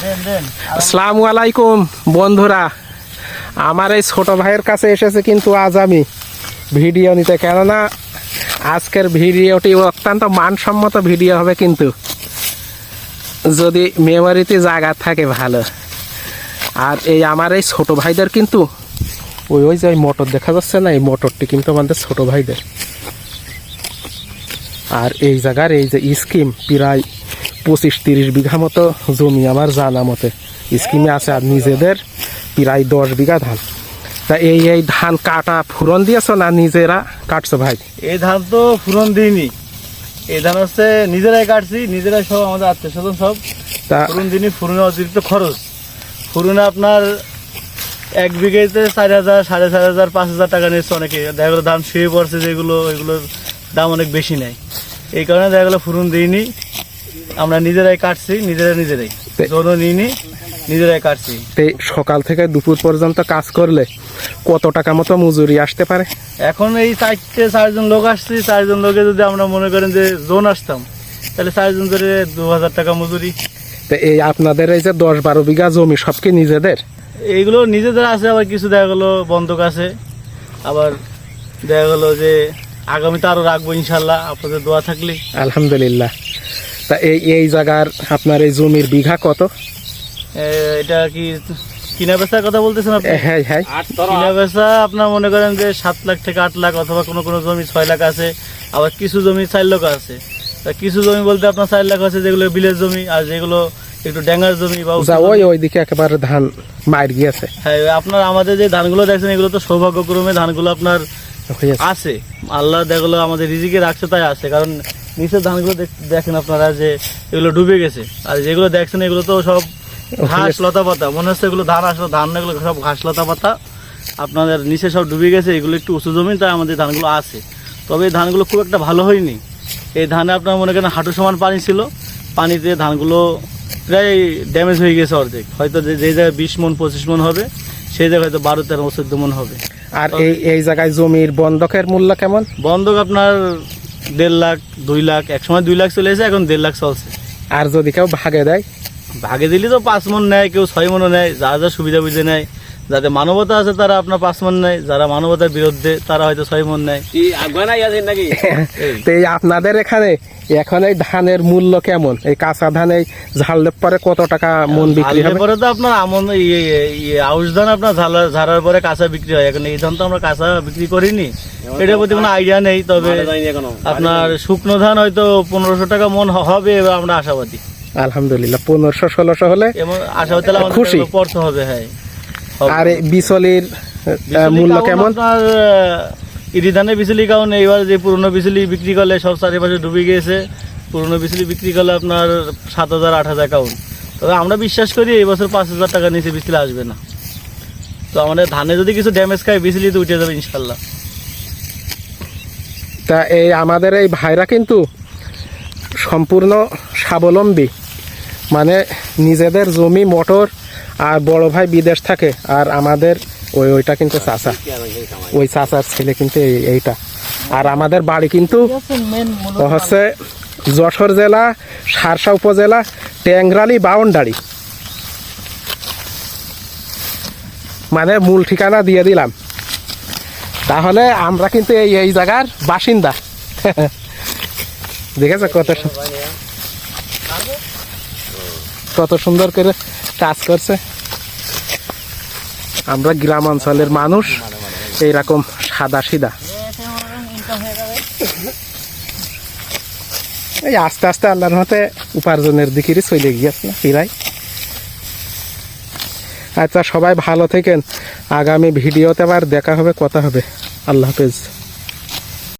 আসসালামু আলাইকুম, বন্ধুরা। আমার এই ছোট ভাইয়ের কাছে এসেছে কিন্তু আজ আমি ভিডিও নিতে। কেননা, আজকের ভিডিওটি অত্যন্ত মানসম্মত ভিডিও হবে কিন্তু। যদি মেমোরিতে জায়গা থাকে ভালো। আর এই আমার এই ছোট ভাইদের কিন্তু ওই ওই যে ওই মোটর দেখা যাচ্ছে না, এই মোটরটি কিন্তু আমাদের ছোট ভাইদের। আর এই জায়গার এই যে স্কিম প্রায় পঁচিশ তিরিশ বিঘা মতো জমি আমার জানা মতে। স্কিমে আছে আর নিজেদের প্রায় দশ বিঘা ধান। তা এই এই ধান কাটা ফুরন দিয়েছ না নিজেরা কাটছো ভাই? এই ধান তো ফুরন দিইনি। এই ধান হচ্ছে নিজেরাই কাটছি নিজেরাই সব আমাদের আত্মীয় স্বজন সব তা ফুরন দিনই ফুরনে অতিরিক্ত খরচ। ফুরনে আপনার এক বিঘেতে চার হাজার সাড়ে চার হাজার পাঁচ হাজার টাকা নিচ্ছে অনেকে। দেখা গেলো ধান শুয়ে পড়ছে যেগুলো এগুলোর দাম অনেক বেশি নেয়। এই কারণে দেখা গেলো ফুরন দিইনি। আমরা নিজেরাই কাটছি নিজেরাই নিজেরাই। তে- জন্য নিইনি নিজেরাই কাটছি। তে সকাল থেকে দুপুর পর্যন্ত কাজ করলে কত টাকা মতো মজুরি আসতে পারে? এখন এই চারটে চারজন লোক আসছি চারজন লোকে যদি আমরা মনে করেন যে জোন আসতাম তাহলে চারজন ধরে দু হাজার টাকা মজুরি। তো এই আপনাদের এই যে দশ বারো বিঘা জমি সব কি নিজেদের? এইগুলো নিজেদের আছে আবার কিছু দেখা গেলো বন্ধক আছে। আবার দেখা গেলো যে আগামীতে আরও রাখব ইনশাল্লাহ আপনাদের দোয়া থাকলে। আলহামদুলিল্লাহ। তা এই এই জায়গার আপনার এই জমির বিঘা কত? এটা কি কিনা বেচার কথা বলতেছেন আপনি? হ্যাঁ হ্যাঁ। কিনা বেচা আপনার মনে করেন যে সাত লাখ থেকে আট লাখ অথবা কোনো কোনো জমি ছয় লাখ আছে আবার কিছু জমি চার লাখ আছে। তা কিছু জমি বলতে আপনার চার লাখ আছে যেগুলো বিলের জমি আর যেগুলো একটু ড্যাঙ্গার জমি বা ওই। ওইদিকে একেবারে ধান মার গিয়েছে। হ্যাঁ আপনার আমাদের যে ধানগুলো দেখছেন এগুলো তো সৌভাগ্যক্রমে ধানগুলো আপনার। আছে। আল্লাহ দেখল আমাদের রিজিকে রাখছে তাই আছে। কারণ নিচের ধানগুলো দেখ- দেখেন আপনারা যে এগুলো ডুবে গেছে। আর যেগুলো দেখছেন এগুলো তো সব ঘাস লতা পাতা। মনে হচ্ছে এগুলো ধান আসলে। ধান এগুলো সব ঘাস লতা পাতা। আপনাদের নিচে সব ডুবে গেছে এগুলো একটু উঁচু জমি তাই আমাদের ধানগুলো আছে। তবে এই ধানগুলো খুব একটা ভালো হয়নি। এই ধানে আপনার মনে করেন হাঁটু সমান পানি ছিল। পানিতে ধানগুলো প্রায় ড্যামেজ হয়ে গেছে অর্ধেক। হয়তো যে যে জায়গায় বিশ মন পঁচিশ মন হবে সেই জায়গায় হয়তো বারো তেরো চোদ্দ মন হবে। আর এই এই জায়গায় জমির বন্ধকের মূল্য কেমন? বন্ধক আপনার দেড় লাখ দুই লাখ এক সময় দুই লাখ চলে এসে এখন দেড় লাখ চলছে। আর যদি কেউ ভাগে দেয়? ভাগে দিলে তো পাঁচ মন নেয় কেউ ছয় মনও নেয় যা যা সুবিধা বুঝে নেয়। যাতে মানবতা আছে তারা আপনার পাঁচ মন নেয়। যারা মানবতার বিরুদ্ধে তারা হয়তো ছয় মন নেয়। তো এই আপনাদের এখানে এখন এই ধানের মূল্য কেমন? এই কাঁচা ধান এই ঝাড়লে পরে কত টাকা মন বিক্রি হবে? পরে তো আপনার আমন আউশ ধান আপনার ঝালা ঝাড়ার পরে কাঁচা বিক্রি হয়। এখন এই ধান তো আমরা কাঁচা বিক্রি করিনি। এটার প্রতি কোনো আইডিয়া নেই তবে আপনার শুকনো ধান হয়তো পনেরোশো টাকা মন হবে এবার আমরা আশাবাদী। আলহামদুলিল্লাহ পনেরোশো ষোলোশো হলে এবং আশাবাদী খুশি। পড়তে হবে হ্যাঁ। আর বিচলির মূল্য কেমন? আপনার আহ, ইরি ধানের বিচুলি কাউন এইবার যে পুরনো বিচুলি বিক্রি করলে সব চারিপাশে ডুবে গিয়েছে। পুরনো বিচুলি বিক্রি করলে আপনার সাত হাজার আট হাজার কাউন তবে আমরা বিশ্বাস করি এই বছর পাঁচ হাজার টাকা নিচে বিচুলি আসবে না। তো আমাদের ধানে যদি কিছু ড্যামেজ খায় বিচলি তো উঠে যাবে ইনশাল্লাহ তা এই আমাদের এই ভাইরা কিন্তু সম্পূর্ণ স্বাবলম্বী। মানে নিজেদের জমি মোটর আর বড় ভাই বিদেশ থাকে, আর আমাদের ওই ওইটা কিন্তু চাচা। ওই চাচার ছেলে কিন্তু এইটা। আর আমাদের বাড়ি কিন্তু হচ্ছে যশোর জেলা, সারসা উপজেলা, ট্যাংরালি, বাউন্ডারি। মানে মূল ঠিকানা দিয়ে দিলাম। তাহলে আমরা কিন্তু এই এই জায়গার বাসিন্দা। দেখেছ কত কত সুন্দর করে কাজ করছে। আমরা গ্রাম অঞ্চলের মানুষ, এইরকম সাদা সিধা এই আস্তে আস্তে আল্লাহর মতে উপার্জনের দিকে চলে গিয়েছে না প্রায় আচ্ছা সবাই ভালো থেকেন। আগামী ভিডিওতে আবার দেখা হবে, কথা হবে। আল্লাহ হাফেজ।